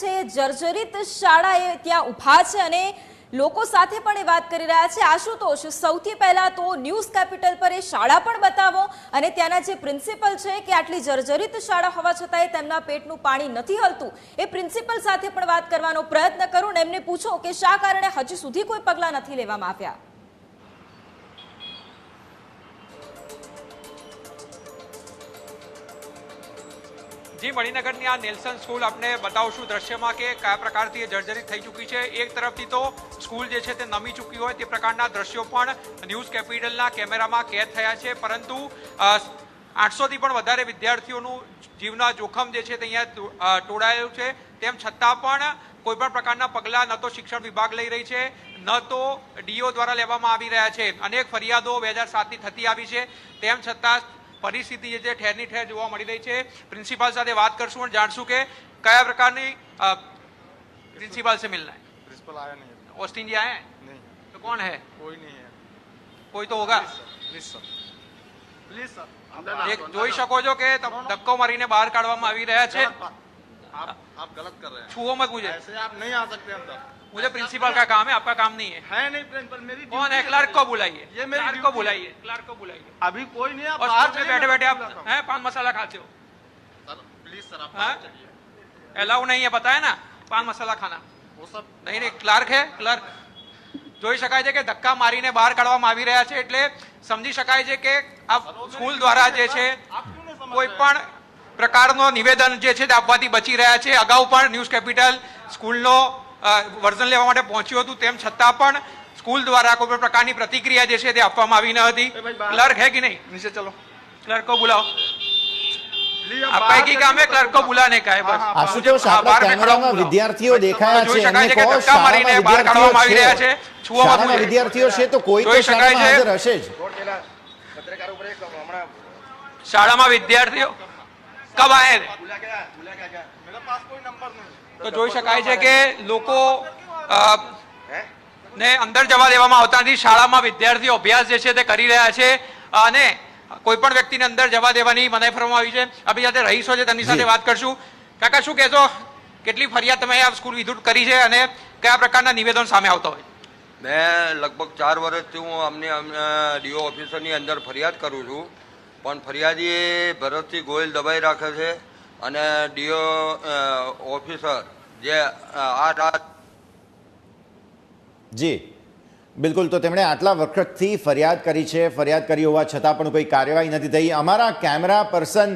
છે, જર્જરિત શાળા એ ત્યાં ઊભા છે અને લોકો સાથે પણ એ વાત કરી રહ્યા છે. આશુતોષ, સૌથી પહેલા તો ન્યૂઝ કેપિટલ પર એ શાળા પણ બતાવો અને ત્યાંના જે પ્રિન્સિપલ છે કે આટલી જર્જરિત શાળા હોવા છતાંય તેમના પેટનું પાણી નથી હલતું. એ પ્રિન્સિપલ સાથે પણ વાત કરવાનો પ્રયત્ન કરું ને એમને પૂછો કે શા કારણે હજી સુધી કોઈ પગલાં નથી લેવામાં આવ્યા? જી, મણિનગરની આ નેલ્સન સ્કૂલ આપણે બતાવશું દ્રશ્યમાં કે કયા પ્રકારથી જર્જરિત થઈ ચૂકી છે. એક તરફથી તો સ્કૂલ જે છે તે નમી ચૂકી હોય તે પ્રકારના દ્રશ્યો પણ ન્યૂઝ કેપિટલના કેમેરામાં કેદ થયા છે. પરંતુ આઠસોથી પણ વધારે વિદ્યાર્થીઓનું જીવના જોખમ જે છે તે અહીંયા ટોળાયેલું છે. તેમ છતાં પણ કોઈ પણ પ્રકારના પગલાં ન તો શિક્ષણ વિભાગ લઈ રહી છે, ન તો ડીઓ દ્વારા લેવામાં આવી રહ્યા છે. અનેક ફરિયાદો બે હજાર સાતની થતી આવી છે. તેમ છતાં પરિસ્થિતિ જે છે ઠેરની ઠેર જોવા મળી રહી છે. પ્રિન્સિપાલ સાથે વાત કરશું અને જાણશું કે કયા પ્રકારની પ્રિન્સિપાલ સે મિલના? है प्रिंसिपल आया નહીં अभी। ઓસ્ટિન જી આયા હે? नहीं तो कौन है कोई नहीं है कोई तो होगा प्लीज सर प्लीज એક જોઈ શકો છો કે તમ- ધક્કો મારીને બહાર કાઢવામાં આવી રહ્યા છે. आप आप गलत कर रहे हैं छुओ मत मुझे ऐसे आप नहीं आ सकते अंदर मुझे प्रिंसिपल का काम है आपका काम नहीं है है नहीं प्रिंसिपल मेरी कौन है duty क्लार्क को बुलाइए ये मेरी क्लार्क को duty है। बुलाइए क्लार्क को बुलाइए अभी कोई नहीं है आप और बाहर स्कूल में चलिए, बैठे बैठे मैं आप बुलाता हूँ। हैं पान मसाला खाते हो सर प्लीज सर आप हाँ? बाहर चलिए अलाउ नहीं है पता है ना पान मसाला खाना वो सब નહીં નહીં ક્લાર્ક હે ક્લાર્ક જોઈ શકાય છે કે ધક્કા મારીને બહાર કાઢવામાં આવી રહ્યા છે એટલે સમજી શકાય છે કે આ સ્કૂલ દ્વારા જે છે आप क्यों नहीं समझ કોઈ रहे? પણ પ્રકારનો નિવેદન જે છે તે આપવાથી બચી રહ્યા છે અગાઉ પણ ન્યૂઝ કેપિટલ સ્કૂલનો વર્ઝન લેવા માટે પહોંચ્યું હતું. તેમ છતાં પણ સ્કૂલ દ્વારા કોઈ પ્રકારની પ્રતિક્રિયા જે છે તે આપવામાં આવી ન હતી. ક્લર્ક હે કે નહીં? નીચે ચલો. ક્લર્કો બોલાવો. શાળામાં વિદ્યાર્થીઓ કબ આયા તો જોઈ શકાય છે કે લોકો ને અંદર જવા દેવામાં આવતા નથી શાળામાં વિદ્યાર્થીઓ અભ્યાસ જે છે તે કરી રહ્યા છે અને કોઈ પણ વ્યક્તિને અંદર જવા દેવાની મનાઈ ફરવામાં આવી છે. આપણી સાથે રહીશો છે તેમની સાથે વાત કરશું. કાકા શું કહેશો? કેટલી ફરિયાદ તમે આ સ્કૂલ વિઝિટ કરી છે અને કયા પ્રકારના નિવેદન સામે આવતા હોય? મેં લગભગ ચાર વર્ષથી હું અમને ડીઓ ઓફિસરની અંદર ફરિયાદ કરું છું. પણ ફરિયાદી એ ભરતસિંહ ગોયલ દબાઈ રાખે છે અને ડીઓ ઓફિસર જે આ આઠ જી. બિલકુલ, તો તેમણે આટલા વખતથી ફરિયાદ કરી છે. ફરિયાદ કરી હોવા છતાં પણ કોઈ કાર્યવાહી નથી થઈ. અમારા કેમેરા પર્સન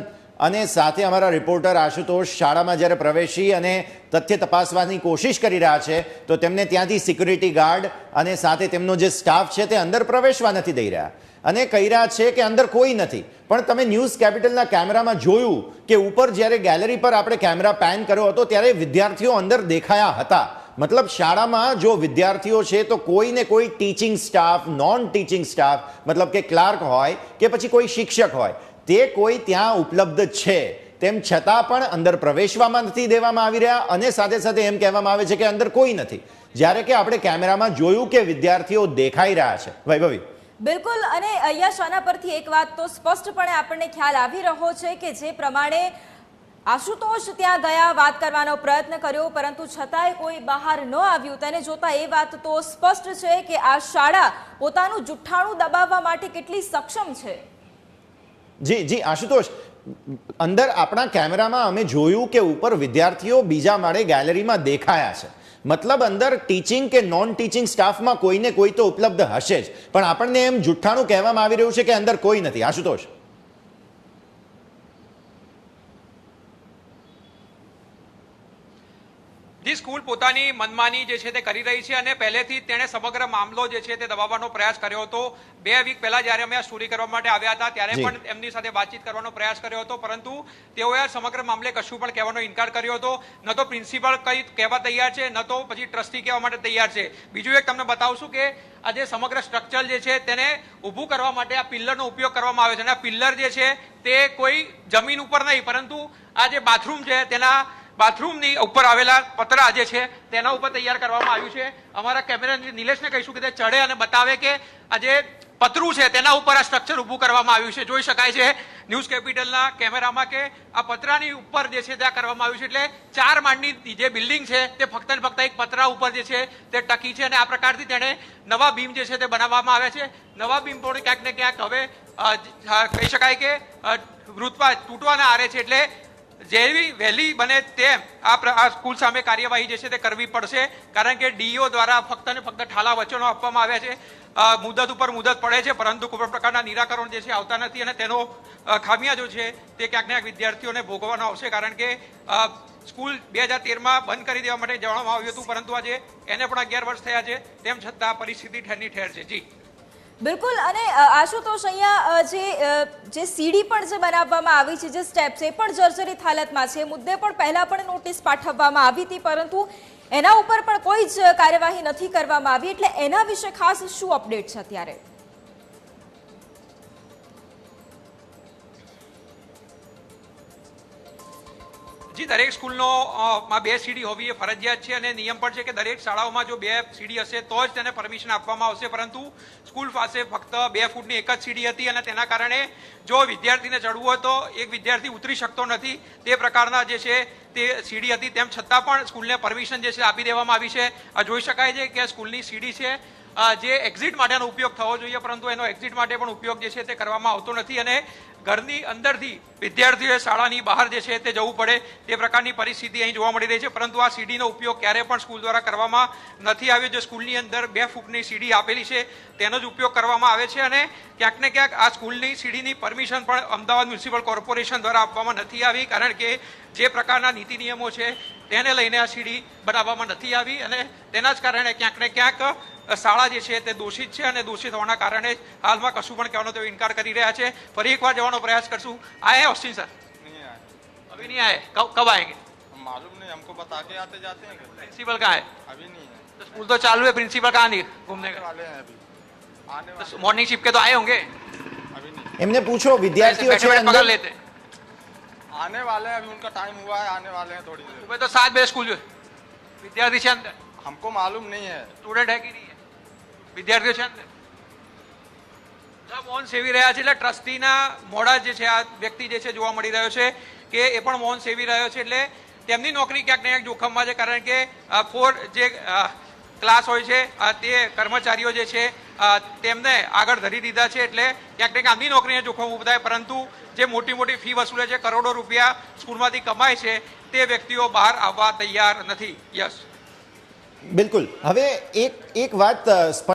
અને સાથે અમારા રિપોર્ટર આશુતોષ શાળામાં જ્યારે પ્રવેશી અને તથ્ય તપાસવાની કોશિશ કરી રહ્યા છે, તો તેમને ત્યાંથી સિક્યુરિટી ગાર્ડ અને સાથે તેમનો જે સ્ટાફ છે તે અંદર પ્રવેશવા નથી દઈ રહ્યા. અને કહી રહ્યા છે કે અંદર કોઈ નથી. પણ તમે ન્યૂઝ કેપિટલના કેમેરામાં જોયું કે ઉપર જ્યારે ગેલેરી પર આપણે કેમેરા પેન કર્યો હતો, ત્યારે વિદ્યાર્થીઓ અંદર દેખાયા હતા. મતલબ શાળામાં જો વિદ્યાર્થીઓ છે તો કોઈને કોઈ teaching staff non teaching staff મતલબ કે ક્લાર્ક હોય કે પછી કોઈ શિક્ષક હોય, તે કોઈ ત્યાં ઉપલબ્ધ છે. તેમ છતાં પણ અંદર પ્રવેશવામાં નથી દેવામાં આવી રહ્યા અને સાથે સાથે એમ કહેવામાં આવે છે કે અંદર કોઈ નથી. જ્યારે કે આપણે કેમેરામાં જોયું કે વિદ્યાર્થીઓ દેખાઈ રહ્યા છે. વૈભવી. બિલકુલ, અને અહીંયા શાના પરથી એક વાત તો સ્પષ્ટપણે આપણને ખ્યાલ આવી રહ્યો છે કે જે પ્રમાણે આશુતોષ ત્યાં ગયા વાત કરવાનો પ્રયત્ન કર્યો, પરંતુ છતાંય કોઈ બહાર ન આવ્યું. તેને જોતા એ વાત તો સ્પષ્ટ છે કે આ શાળા પોતાનું જુઠ્ઠાણું દબાવવા માટે કેટલી સક્ષમ છે. જી જી, આશુતોષ, અંદર આપણા કેમેરામાં અમે જોયું કે ઉપર વિદ્યાર્થીઓ બીજા માળે ગેલેરીમાં દેખાયા છે. મતલબ અંદર ટીચિંગ કે નોન ટીચિંગ સ્ટાફમાં કોઈને કોઈ તો ઉપલબ્ધ હશે જ. પણ આપણને એમ જુઠ્ઠાણું કહેવામાં આવી રહ્યું છે કે અંદર કોઈ નથી. આશુતોષ જી સ્કૂલ પોતાની મનમાની જે છે તે કરી રહી છે અને પહેલેથી તેણે સમગ્ર મામલો જે છે તે દબાવવાનો પ્રયાસ કર્યો હતો. બે વીક પહેલા જ્યારે અમે આ સ્ટોરી કરવા માટે આવ્યા હતા ત્યારે પણ એમની સાથે વાતચીત કરવાનો પ્રયાસ કર્યો હતો પરંતુ તેઓએ આ સમગ્ર મામલે કશું પણ કહેવાનો ઇનકાર કર્યો હતો. ન તો પ્રિન્સિપલ કઈ કહેવા તૈયાર છે ન તો પછી ટ્રસ્ટી કહેવા માટે તૈયાર છે. બીજું એક તમને બતાવશું કે આ જે સમગ્ર સ્ટ્રક્ચર જે છે તેને ઊભું કરવા માટે આ પિલ્લરનો ઉપયોગ કરવામાં આવે છે. અને આ પિલ્લર જે છે તે કોઈ જમીન ઉપર નહીં પરંતુ આ જે બાથરૂમ છે તેના બાથરૂમની ઉપર આવેલા પતરા જે છે તેના ઉપર તૈયાર કરવામાં આવ્યું છે. અમારા કેમેરા નિલેશને કહીશું કે તે ચડે અને બતાવે કે આ જે પતરું છે તેના ઉપર આ સ્ટ્રક્ચર ઊભું કરવામાં આવ્યું છે. જોઈ શકાય છે ન્યૂઝ કેપિટલના કેમેરામાં કે આ પતરાની ઉપર જે છે ત્યાં કરવામાં આવ્યું છે. એટલે ચાર માળની જે બિલ્ડિંગ છે તે ફક્ત ને ફક્ત એક પતરા ઉપર જે છે તે ટકી છે અને આ પ્રકારથી તેણે નવા બીમ જે છે તે બનાવવામાં આવ્યા છે. નવા બીમ પણ ક્યાંક ને ક્યાંક હવે કહી શકાય કે અ, તૂટવાના આરે છે. એટલે જેવી વહેલી બને તેમ આ સ્કૂલ સામે કાર્યવાહી જે છે તે કરવી પડશે. કારણ કે ડીઓ દ્વારા ફક્ત ને ફક્ત ઠાલા વચનો આપવામાં આવ્યા છે. મુદત ઉપર મુદત પડે છે પરંતુ કોઈ પ્રકારના નિરાકરણ જે છે આવતા નથી અને તેનો અ, ખામિયાજો છે તે ક્યાંક ક્યાંક વિદ્યાર્થીઓને ભોગવવાનો આવશે. કારણ કે સ્કૂલ બે હજાર તેરમાં બંધ કરી દેવા માટે જણાવવામાં આવ્યું હતું પરંતુ આજે એને પણ અગિયાર વર્ષ થયા છે. તેમ છતાં પરિસ્થિતિ ઠેરની ઠેર છે. જી. બિલકુલ, અને આશુતોષ અહીંયા જે જે સીડી પણ જે બનાવવામાં આવી છે, જે સ્ટેપ છે એ પણ જર્જરિત હાલતમાં છે. મુદ્દે પણ પહેલાં પણ નોટિસ પાઠવવામાં આવી હતી, પરંતુ એના ઉપર પણ કોઈ જ કાર્યવાહી નથી કરવામાં આવી, એટલે એના વિશે ખાસ શું અપડેટ છે અત્યારે? જી, દરેક સ્કૂલનો માં બે સીડી હોવી એ ફરજિયાત છે અને નિયમ પણ છે કે દરેક શાળાઓમાં જો બે સીડી હશે તો જ તેને પરમિશન આપવામાં આવશે. પરંતુ સ્કૂલ પાસે ફક્ત બે ફૂટની એક જ સીડી હતી અને તેના કારણે જો વિદ્યાર્થીને ચડવું હોય તો એક વિદ્યાર્થી ઉતરી શકતો નથી. તે પ્રકારના જે છે તે સીડી હતી. તેમ છતાં પણ સ્કૂલને પરમિશન જે છે આપી દેવામાં આવી છે. આ જોઈ શકાય છે કે સ્કૂલની સીડી છે જે એક્ઝિટ માટેનો ઉપયોગ થવો જોઈએ, પરંતુ એનો એક્ઝિટ માટે પણ ઉપયોગ જે છે તે કરવામાં આવતો નથી અને ઘરની અંદરથી વિદ્યાર્થીઓએ શાળાની બહાર જે છે તે જવું પડે તે પ્રકારની પરિસ્થિતિ અહીં જોવા મળી રહી છે, પરંતુ આ સીડીનો ઉપયોગ ક્યારે પણ સ્કૂલ દ્વારા કરવામાં નથી આવ્યો, જે સ્કૂલની અંદર બે ફૂટની સીડી આપેલી છે, તેનો જ ઉપયોગ કરવામાં આવે છે અને ક્યાંક ને ક્યાંક આ સ્કૂલની સીડીની પરમિશન પણ અમદાવાદ મ્યુનિસિપલ કોર્પોરેશન દ્વારા આપવામાં નથી આવી, કારણ કે જે પ્રકારના નીતિ નિયમો છે તેને લઈને આ સીડી બનાવવામાં નથી આવી અને તેના જ કારણે ક્યાંક ને ક્યાંક શાળા જે છે તે દોષિત છે અને દોષિત હોવાના કારણે હાલમાં કશું પણ કહેવાનો તેઓ ઇનકાર કરી રહ્યા છે. ફરી એકવાર જવાનો પ્રયાસ કરશું. આયે ઓસ્ટિન સર? અભી નહીં આયે? કબ આયેગે? मालूम नहीं हमको बता के आते जाते हैं प्रिंसिपल कहाँ है अभी नहीं है तो स्कूल तो चालू है प्रिंसिपल कहाँ नहीं घूमने वाले हैं अभी आने मॉर्निंग शिफ्ट के तो आए होंगे अभी नहीं એમને પૂછો વિદ્યાર્થીઓ છે અંદર લેતે. आने वाले हैं अभी उनका टाइम हुआ है आने वाले हैं थोड़ी देर सुबह तो सात बजे स्कूल जो है विद्यार्थी છે અંદર हमको मालूम नहीं है સ્ટુડન્ટ હે કે નહીં હે? વિદ્યાર્થીઓ છે અંદર જો મૌન સેવી રહ્યા છે એટલે ટ્રસ્ટીના મોડા જે છે આ વ્યક્તિ જે છે જોવા મળી રહ્યો છે કે એ પણ મૌન સેવી રહ્યો છે એટલે તેમની નોકરી ક્યાંક ને ક્યાંક જોખમમાં છે કારણ કે અ, ફોર જે અ, ક્લાસ હોય છે તે કર્મચારીઓ જે છે તેમને આગળ ધરી દીધા છે એટલે ક્યાંક ને ક્યાંક નોકરીને જોખમ થાય, પરંતુ જે મોટી મોટી ફી વસૂલે છે, કરોડો રૂપિયા સ્કૂલમાંથી કમાય છે, તે વ્યક્તિઓ બહાર આવવા તૈયાર નથી. યસ બિલકુલ. હવે એક એક વાત